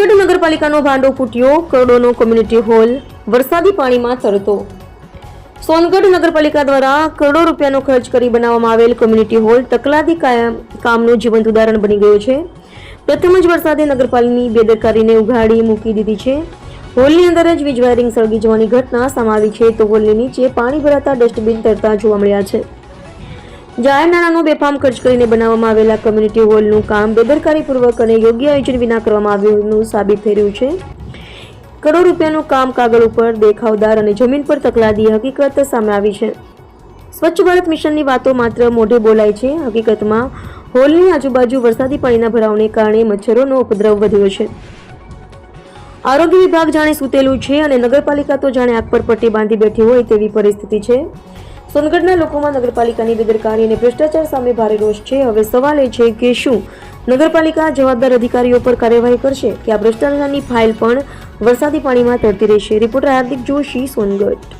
નગરપાલિકાનો ભાંડો ફૂટ્યો, કરોડોનો કોમ્યુનિટી હોલ વરસાદી પાણીમાં તરતો. સોનગઢ નગરપાલિકા દ્વારા કરોડો રૂપિયાનો ખર્ચ કરી બનાવવામાં આવેલ કોમ્યુનિટી હોલ તકલાદી કામનું જીવંત ઉદાહરણ બની ગયો છે. પ્રથમ જ વરસાદે નગરપાલિકાની બેદરકારીને ઉઘાડી મૂકી દીધી છે. હોલની અંદર જ વીજ વાયરિંગ સળગી જવાની ઘટના સામે છે તો હોલની નીચે પાણી ભરાતા ડસ્ટબિન તરતા જોવા મળ્યા છે. જાહેર નાણાંનો બેફામ ખર્ચ કરીને બનાવવામાં આવેલા કમ્યુનિટી હોલનું કામ બેદરકારીપૂર્વક અને યોગ્ય આયોજન વિના કરવામાં આવ્યું સાબિત થઈ રહ્યું છે. કરોડ રૂપિયાનું કામ કાગળ ઉપર દેખાવદાર અને જમીન પર તકલાદી હકીકત સામે આવી છે. સ્વચ્છ ભારત મિશનની વાતો માત્ર મોઢે બોલાય છે. હકીકતમાં હોલની આજુબાજુ વરસાદી પાણીના ભરાવને કારણે મચ્છરોનો ઉપદ્રવ વધ્યો છે. આરોગ્ય વિભાગ જાણે સૂતેલું છે અને નગરપાલિકા તો જાણે આગ પર પટ્ટી બાંધી બેઠી હોય તેવી પરિસ્થિતિ છે. સોનગઢના લોકોમાં નગરપાલિકાની બેદરકારી અને ભ્રષ્ટાચાર સામે ભારે રોષ છે. હવે સવાલ એ છે કે શું નગરપાલિકા જવાબદાર અધિકારીઓ પર કાર્યવાહી કરશે? કે આ ભ્રષ્ટાચારની ફાઇલ પણ વરસાદી પાણીમાં તરતી રહેશે? રિપોર્ટર હાર્દિક જોશી, સોનગઢ.